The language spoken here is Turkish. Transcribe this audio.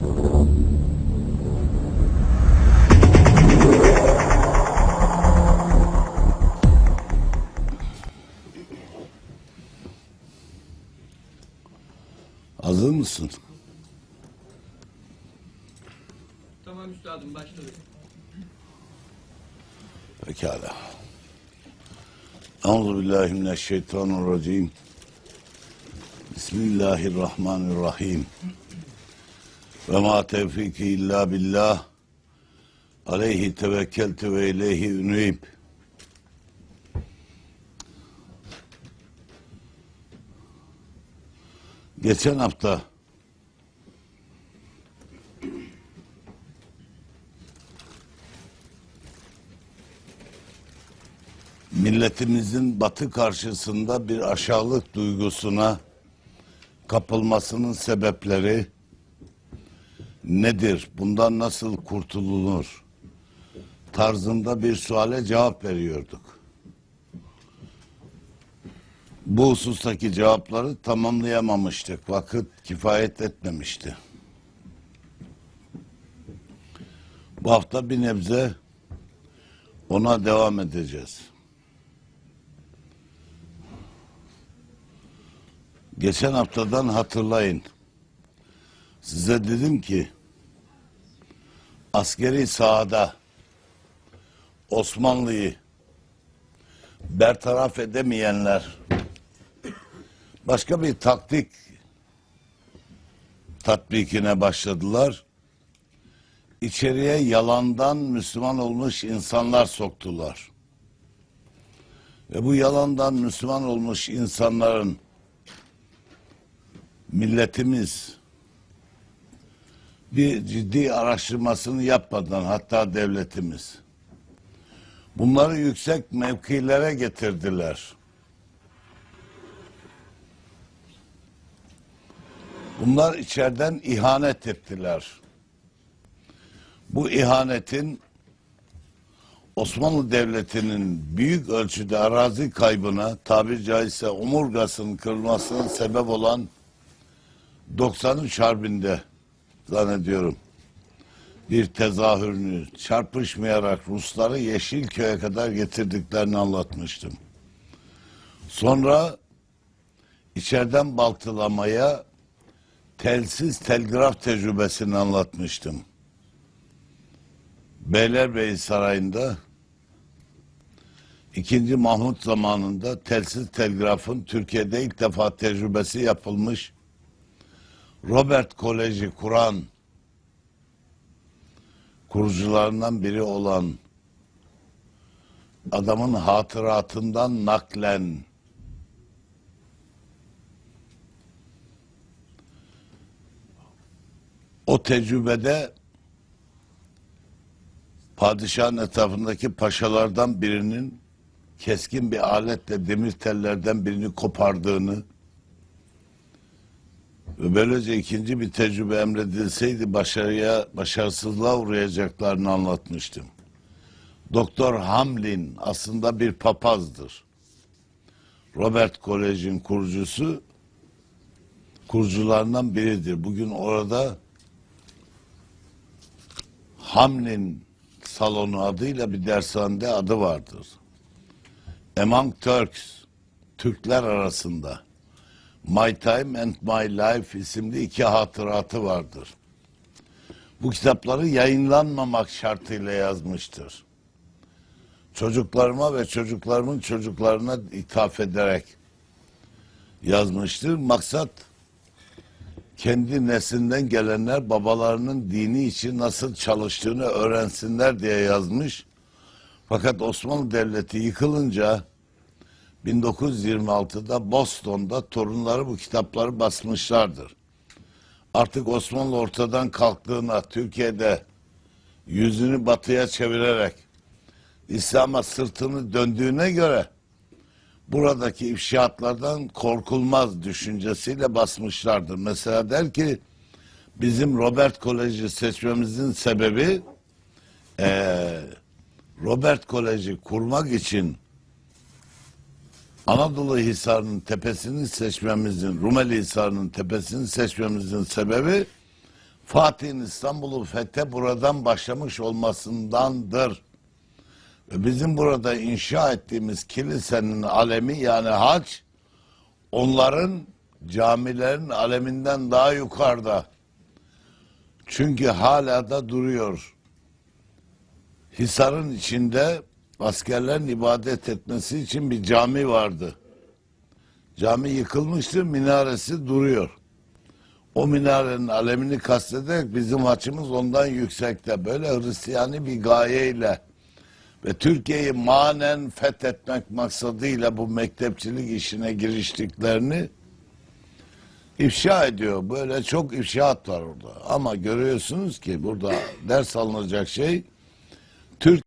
Hazır mısın? Tamam üstadım başladık. Pekala. Euzu billahi mineşşeytanirracim. Bismillahirrahmanirrahim. Ve ma tevfiki illa billah. Aleyhi tevekkeltu ve ileyhi üneyb. Geçen hafta milletimizin batı karşısında bir aşağılık duygusuna kapılmasının sebepleri nedir? Bundan nasıl kurtulunur? Tarzında bir suale cevap veriyorduk. Bu husustaki cevapları tamamlayamamıştık. Vakit kifayet etmemişti. Bu hafta bir nebze ona devam edeceğiz. Geçen haftadan hatırlayın. Size dedim ki askeri sahada Osmanlı'yı bertaraf edemeyenler başka bir taktik tatbikine başladılar. İçeriye yalandan Müslüman olmuş insanlar soktular. Ve bu yalandan Müslüman olmuş insanların milletimiz bir ciddi araştırmasını yapmadan hatta devletimiz bunları yüksek mevkilere getirdiler. Bunlar içeriden ihanet ettiler. Bu ihanetin Osmanlı Devleti'nin büyük ölçüde arazi kaybına tabiri caizse omurgasının kırılmasına sebep olan 93 Harbi'nde zannediyorum bir tezahürünü çarpışmayarak Rusları Yeşilköy'e kadar getirdiklerini anlatmıştım. Sonra içeriden baltılamaya telsiz telgraf tecrübesini anlatmıştım. Beylerbeyi Sarayı'nda İkinci Mahmut zamanında telsiz telgrafın Türkiye'de ilk defa tecrübesi yapılmış Robert Koleji kuran kurucularından biri olan adamın hatıratından naklen o tecrübede padişahın etrafındaki paşalardan birinin keskin bir aletle demir tellerden birini kopardığını böylece ikinci bir tecrübe emredilseydi başarıya, başarısızlığa uğrayacaklarını anlatmıştım. Doktor Hamlin aslında bir papazdır. Robert Kolej'in kurucusu, kurucularından biridir. Bugün orada Hamlin salonu adıyla bir dershanede adı vardır. Among Turks, Türkler arasında My Time and My Life isimli iki hatıratı vardır. Bu kitapları yayınlanmamak şartıyla yazmıştır. Çocuklarıma ve çocuklarımın çocuklarına ithaf ederek yazmıştır. Maksat kendi neslinden gelenler babalarının dini için nasıl çalıştığını öğrensinler diye yazmış. Fakat Osmanlı Devleti yıkılınca 1926'da Boston'da torunları bu kitapları basmışlardır. Artık Osmanlı ortadan kalktığına Türkiye'de yüzünü batıya çevirerek İslam'a sırtını döndüğüne göre buradaki ifşaatlardan korkulmaz düşüncesiyle basmışlardır. Mesela der ki bizim Robert Koleji seçmemizin sebebi eee, Robert Koleji kurmak için Anadolu Hisarı'nın tepesini seçmemizin, Rumeli Hisarı'nın tepesini seçmemizin sebebi Fatih'in İstanbul'u fethe buradan başlamış olmasındandır. Ve bizim burada inşa ettiğimiz kilisenin alemi yani hac onların camilerin aleminden daha yukarıda. Çünkü hala da duruyor. Hisar'ın içinde askerlerin ibadet etmesi için bir cami vardı. Cami yıkılmıştı, minaresi duruyor. O minarenin alemini kastederek bizim açımız ondan yüksekte. Böyle Hristiyani bir gayeyle ve Türkiye'yi manen fethetmek maksadıyla bu mektepçilik işine giriştiklerini ifşa ediyor. Böyle çok ifşaat var orada. Ama görüyorsunuz ki burada ders alınacak şey Türk